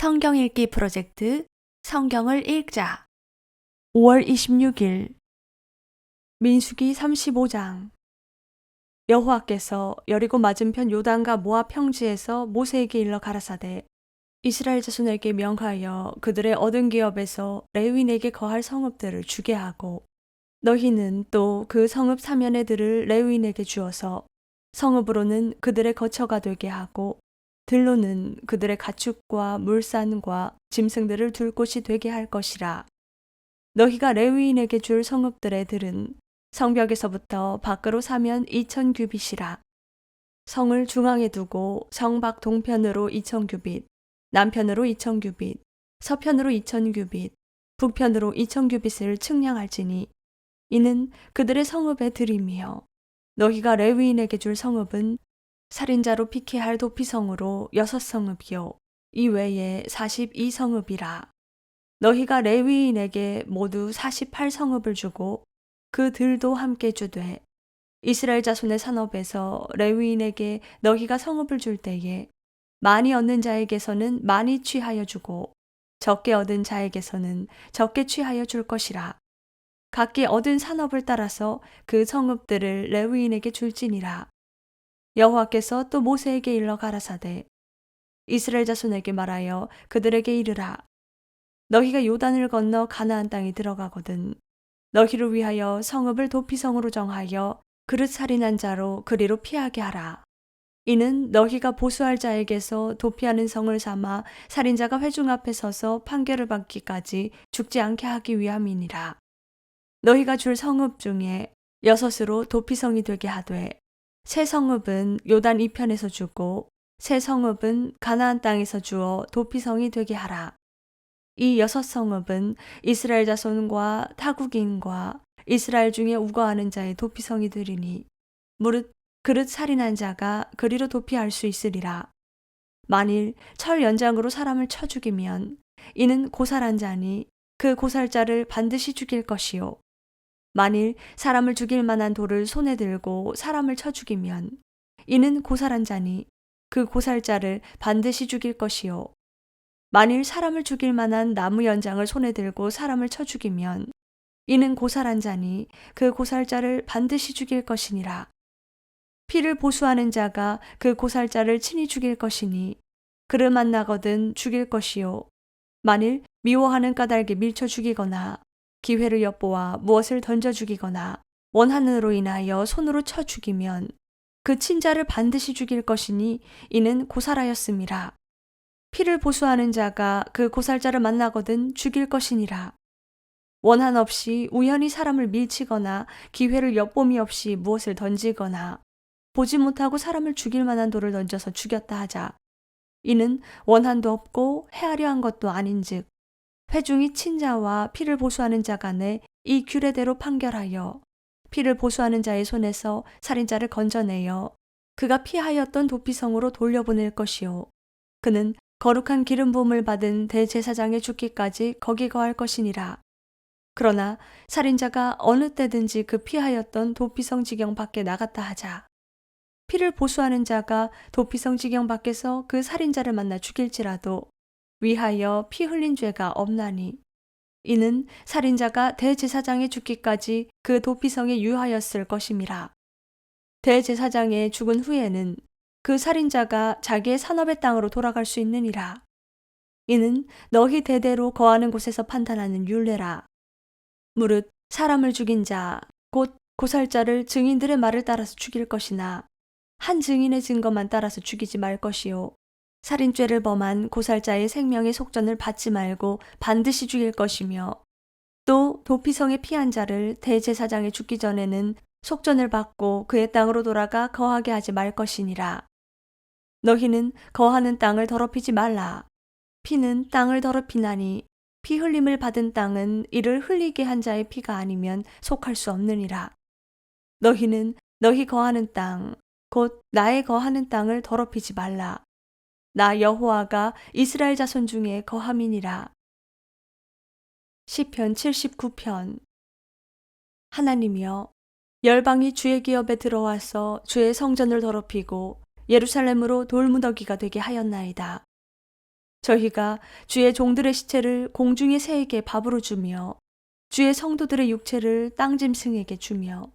성경 읽기 프로젝트 성경을 읽자. 5월 26일 민수기 35장. 여호와께서 여리고 맞은편 요단과 모압 평지에서 모세에게 일러 가라사대 이스라엘 자손에게 명하여 그들의 얻은 기업에서 레위인에게 거할 성읍들을 주게 하고 너희는 또 그 성읍 사면에 들을 레위인에게 주어서 성읍으로는 그들의 거처가 되게 하고 들로는 그들의 가축과 물산과 짐승들을 둘 곳이 되게 할 것이라. 너희가 레위인에게 줄 성읍들의 들은 성벽에서부터 밖으로 사면 2천 규빗이라. 성을 중앙에 두고 성 밖 동편으로 2천 규빗, 남편으로 2천 규빗, 서편으로 2천 규빗, 북편으로 2천 규빗을 측량할지니 이는 그들의 성읍의 들이며 너희가 레위인에게 줄 성읍은 살인자로 피케할 도피성으로 여섯 성읍이요. 이 외에 42성읍이라. 너희가 레위인에게 모두 48성읍을 주고 그 들도 함께 주되 이스라엘 자손의 산업에서 레위인에게 너희가 성읍을 줄 때에 많이 얻는 자에게서는 많이 취하여 주고 적게 얻은 자에게서는 적게 취하여 줄 것이라. 각기 얻은 산업을 따라서 그 성읍들을 레위인에게 줄지니라 여호와께서 또 모세에게 일러 가라사대 이스라엘 자손에게 말하여 그들에게 이르라. 너희가 요단을 건너 가나안 땅에 들어가거든 너희를 위하여 성읍을 도피성으로 정하여 그릇 살인한 자로 그리로 피하게 하라. 이는 너희가 보수할 자에게서 도피하는 성을 삼아 살인자가 회중 앞에 서서 판결을 받기까지 죽지 않게 하기 위함이니라. 너희가 줄 성읍 중에 여섯으로 도피성이 되게 하되 새 성읍은 요단 이편에서 주고 새 성읍은 가나안 땅에서 주어 도피성이 되게 하라. 이 여섯 성읍은 이스라엘 자손과 타국인과 이스라엘 중에 우거하는 자의 도피성이 되리니 무릇 그릇 살인한 자가 그리로 도피할 수 있으리라. 만일 철 연장으로 사람을 쳐 죽이면 이는 고살한 자니 그 고살자를 반드시 죽일 것이요. 만일 사람을 죽일 만한 돌을 손에 들고 사람을 쳐 죽이면 이는 고살한 자니 그 고살자를 반드시 죽일 것이요. 만일 사람을 죽일 만한 나무 연장을 손에 들고 사람을 쳐 죽이면 이는 고살한 자니 그 고살자를 반드시 죽일 것이니라. 피를 보수하는 자가 그 고살자를 친히 죽일 것이니 그를 만나거든 죽일 것이요. 만일 미워하는 까닭에 밀쳐 죽이거나 기회를 엿보아 무엇을 던져 죽이거나 원한으로 인하여 손으로 쳐 죽이면 그 친자를 반드시 죽일 것이니 이는 고살하였음이라. 피를 보수하는 자가 그 고살자를 만나거든 죽일 것이니라. 원한 없이 우연히 사람을 밀치거나 기회를 엿봄이 없이 무엇을 던지거나 보지 못하고 사람을 죽일 만한 돌을 던져서 죽였다 하자. 이는 원한도 없고 헤아려 한 것도 아닌 즉 회중이 친자와 피를 보수하는 자 간에 이 규례대로 판결하여 피를 보수하는 자의 손에서 살인자를 건져내어 그가 피하였던 도피성으로 돌려보낼 것이요. 그는 거룩한 기름 부음을 받은 대제사장의 죽기까지 거기 거할 것이니라. 그러나 살인자가 어느 때든지 그 피하였던 도피성 지경 밖에 나갔다 하자. 피를 보수하는 자가 도피성 지경 밖에서 그 살인자를 만나 죽일지라도 위하여 피 흘린 죄가 없나니 이는 살인자가 대제사장의 죽기까지 그 도피성에 유하였을 것임이라. 대제사장의 죽은 후에는 그 살인자가 자기의 산업의 땅으로 돌아갈 수 있느니라. 이는 너희 대대로 거하는 곳에서 판단하는 율례라. 무릇 사람을 죽인 자, 곧 고살자를 증인들의 말을 따라서 죽일 것이나 한 증인의 증거만 따라서 죽이지 말 것이요. 살인죄를 범한 고살자의 생명의 속전을 받지 말고 반드시 죽일 것이며 또 도피성에 피한 자를 대제사장에 죽기 전에는 속전을 받고 그의 땅으로 돌아가 거하게 하지 말 것이니라. 너희는 거하는 땅을 더럽히지 말라. 피는 땅을 더럽히나니 피 흘림을 받은 땅은 이를 흘리게 한 자의 피가 아니면 속할 수 없느니라. 너희는 너희 거하는 땅, 곧 나의 거하는 땅을 더럽히지 말라. 나 여호와가 이스라엘 자손 중에 거함이니라. 시편 79편 하나님이여 열방이 주의 기업에 들어와서 주의 성전을 더럽히고 예루살렘으로 돌무더기가 되게 하였나이다. 저희가 주의 종들의 시체를 공중의 새에게 밥으로 주며 주의 성도들의 육체를 땅짐승에게 주며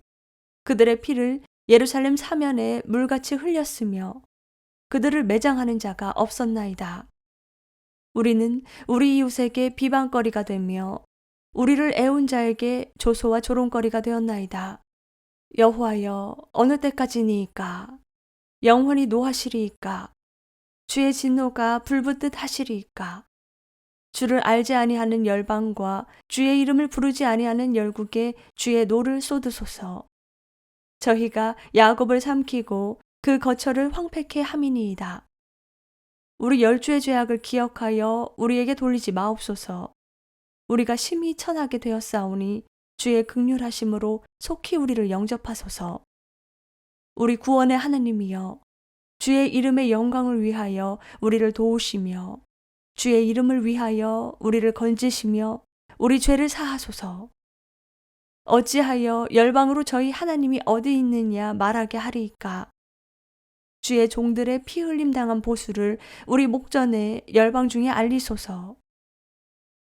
그들의 피를 예루살렘 사면에 물같이 흘렸으며 그들을 매장하는 자가 없었나이다. 우리는 우리 이웃에게 비방거리가 되며 우리를 애운 자에게 조소와 조롱거리가 되었나이다. 여호와여 어느 때까지니이까 영원히 노하시리이까 주의 진노가 불붙듯 하시리이까 주를 알지 아니하는 열방과 주의 이름을 부르지 아니하는 열국에 주의 노를 쏟으소서 저희가 야곱을 삼키고 그 거처를 황폐케 함이니이다 우리 열주의 죄악을 기억하여 우리에게 돌리지 마옵소서 우리가 심히 천하게 되었사오니 주의 극률하심으로 속히 우리를 영접하소서. 우리 구원의 하나님이여, 주의 이름의 영광을 위하여 우리를 도우시며, 주의 이름을 위하여 우리를 건지시며, 우리 죄를 사하소서. 어찌하여 열방으로 저희 하나님이 어디 있느냐 말하게 하리이까? 주의 종들의 피 흘림 당한 보수를 우리 목전에 열방 중에 알리소서.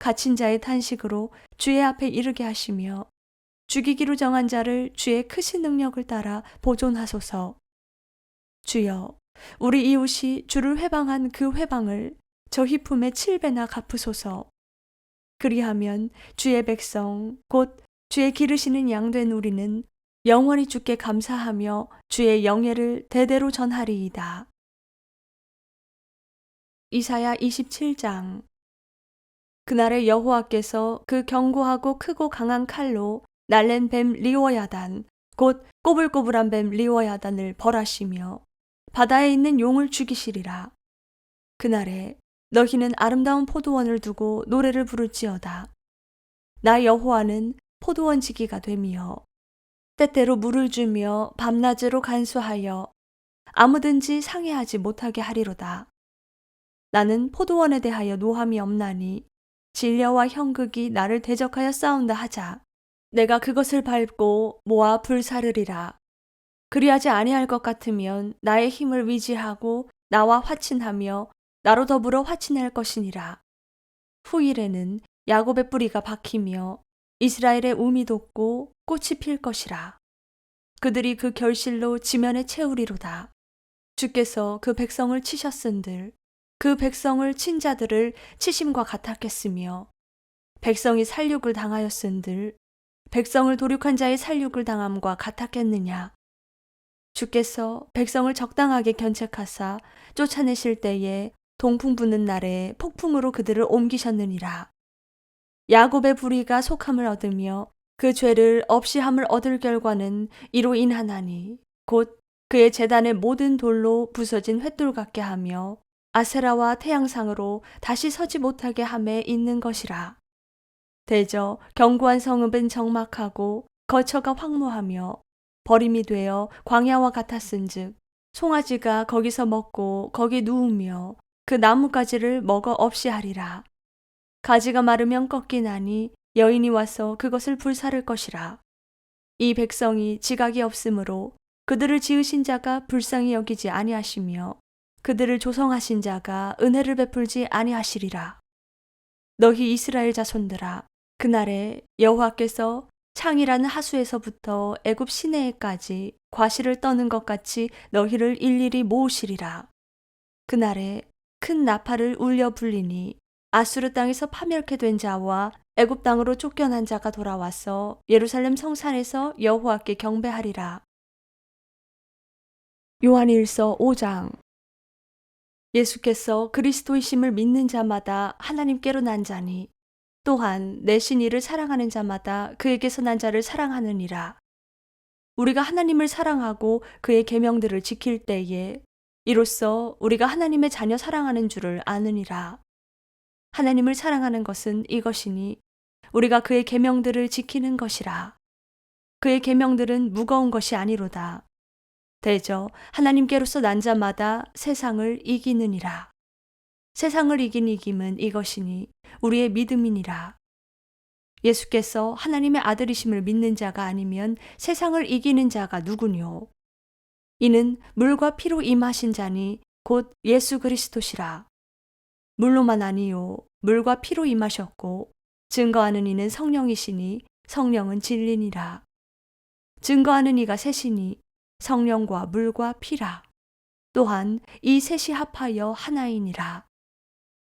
갇힌 자의 탄식으로 주의 앞에 이르게 하시며 죽이기로 정한 자를 주의 크신 능력을 따라 보존하소서. 주여, 우리 이웃이 주를 회방한 그 회방을 저희 품에 칠배나 갚으소서. 그리하면 주의 백성, 곧 주의 기르시는 양된 우리는 영원히 주께 감사하며 주의 영예를 대대로 전하리이다. 이사야 27장 그날에 여호와께서 그 견고하고 크고 강한 칼로 날랜 뱀 리워야단 곧 꼬불꼬불한 뱀 리워야단을 벌하시며 바다에 있는 용을 죽이시리라. 그날에 너희는 아름다운 포도원을 두고 노래를 부를지어다. 나 여호와는 포도원 지기가 되며 때때로 물을 주며 밤낮으로 간수하여 아무든지 상해하지 못하게 하리로다. 나는 포도원에 대하여 노함이 없나니 진려와 형극이 나를 대적하여 싸운다 하자. 내가 그것을 밟고 모아 불사르리라. 그리하지 아니할 것 같으면 나의 힘을 위지하고 나와 화친하며 나로 더불어 화친할 것이니라. 후일에는 야곱의 뿌리가 박히며 이스라엘의 우미 돋고 꽃이 필 것이라. 그들이 그 결실로 지면에 채우리로다. 주께서 그 백성을 치셨은들 그 백성을 친 자들을 치심과 같았겠으며 백성이 살육을 당하였은들 백성을 도륙한 자의 살육을 당함과 같았겠느냐 주께서 백성을 적당하게 견책하사 쫓아내실 때에 동풍 부는 날에 폭풍으로 그들을 옮기셨느니라 야곱의 불의가 속함을 얻으며 그 죄를 없이 함을 얻을 결과는 이로 인하나니 곧 그의 재단의 모든 돌로 부서진 횃돌 같게 하며 아세라와 태양상으로 다시 서지 못하게 함에 있는 것이라. 대저 견고한 성읍은 적막하고 거처가 황무하며 버림이 되어 광야와 같았은즉 송아지가 거기서 먹고 거기 누우며 그 나뭇가지를 먹어 없이 하리라. 가지가 마르면 꺾이나니 여인이 와서 그것을 불사를 것이라. 이 백성이 지각이 없으므로 그들을 지으신 자가 불쌍히 여기지 아니하시며 그들을 조성하신 자가 은혜를 베풀지 아니하시리라. 너희 이스라엘 자손들아 그날에 여호와께서 창이라는 하수에서부터 애굽 시내에까지 과실을 떠는 것 같이 너희를 일일이 모으시리라. 그날에 큰 나팔을 울려 불리니 아수르 땅에서 파멸케 된 자와 애굽 땅으로 쫓겨난 자가 돌아와서 예루살렘 성산에서 여호와께 경배하리라. 요한일서 5장 예수께서 그리스도이심을 믿는 자마다 하나님께로 난 자니 또한 내신 이를 사랑하는 자마다 그에게서 난 자를 사랑하느니라. 우리가 하나님을 사랑하고 그의 계명들을 지킬 때에 이로써 우리가 하나님의 자녀 사랑하는 줄을 아느니라. 하나님을 사랑하는 것은 이것이니 우리가 그의 계명들을 지키는 것이라. 그의 계명들은 무거운 것이 아니로다. 대저 하나님께로서 난 자마다 세상을 이기느니라. 세상을 이긴 이김은 이것이니 우리의 믿음이니라. 예수께서 하나님의 아들이심을 믿는 자가 아니면 세상을 이기는 자가 누구뇨? 이는 물과 피로 임하신 자니 곧 예수 그리스도시라. 물로만 아니요 물과 피로 임하셨고 증거하는 이는 성령이시니 성령은 진리니라. 증거하는 이가 셋이니 성령과 물과 피라. 또한 이 셋이 합하여 하나이니라.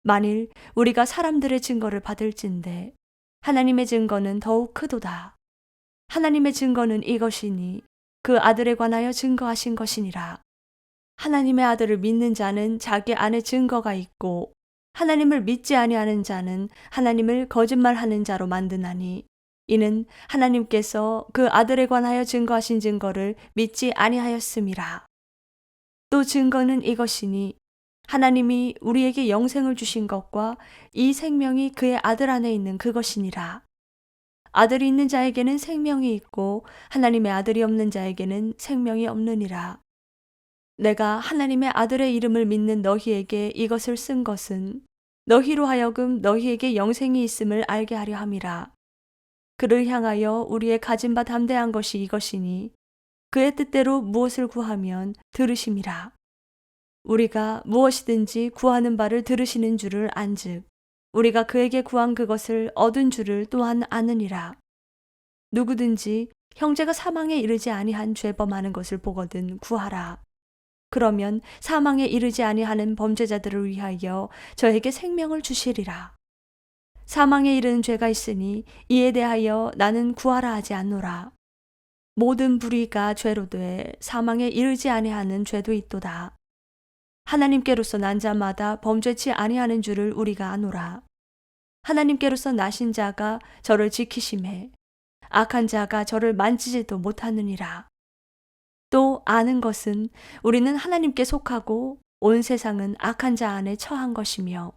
만일 우리가 사람들의 증거를 받을진대 하나님의 증거는 더욱 크도다. 하나님의 증거는 이것이니 그 아들에 관하여 증거하신 것이니라. 하나님의 아들을 믿는 자는 자기 안에 증거가 있고 하나님을 믿지 아니하는 자는 하나님을 거짓말하는 자로 만드나니 이는 하나님께서 그 아들에 관하여 증거하신 증거를 믿지 아니하였음이라. 또 증거는 이것이니 하나님이 우리에게 영생을 주신 것과 이 생명이 그의 아들 안에 있는 그것이니라. 아들이 있는 자에게는 생명이 있고 하나님의 아들이 없는 자에게는 생명이 없느니라. 내가 하나님의 아들의 이름을 믿는 너희에게 이것을 쓴 것은 너희로 하여금 너희에게 영생이 있음을 알게 하려 함이라. 그를 향하여 우리의 가진 바 담대한 것이 이것이니 그의 뜻대로 무엇을 구하면 들으심이라. 우리가 무엇이든지 구하는 바를 들으시는 줄을 안즉 우리가 그에게 구한 그것을 얻은 줄을 또한 아느니라. 누구든지 형제가 사망에 이르지 아니한 죄 범하는 것을 보거든 구하라. 그러면 사망에 이르지 아니하는 범죄자들을 위하여 저에게 생명을 주시리라. 사망에 이르는 죄가 있으니 이에 대하여 나는 구하라 하지 않노라. 모든 불의가 죄로 돼 사망에 이르지 아니하는 죄도 있도다. 하나님께로서 난 자마다 범죄치 아니하는 줄을 우리가 아노라. 하나님께로서 나신 자가 저를 지키심해 악한 자가 저를 만지지도 못하느니라. 또 아는 것은 우리는 하나님께 속하고 온 세상은 악한 자 안에 처한 것이며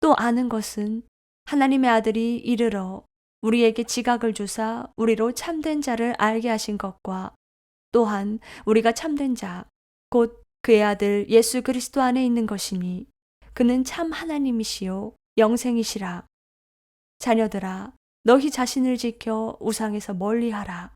또 아는 것은 하나님의 아들이 이르러 우리에게 지각을 주사 우리로 참된 자를 알게 하신 것과 또한 우리가 참된 자, 곧 그의 아들 예수 그리스도 안에 있는 것이니 그는 참 하나님이시요 영생이시라. 자녀들아, 너희 자신을 지켜 우상에서 멀리하라.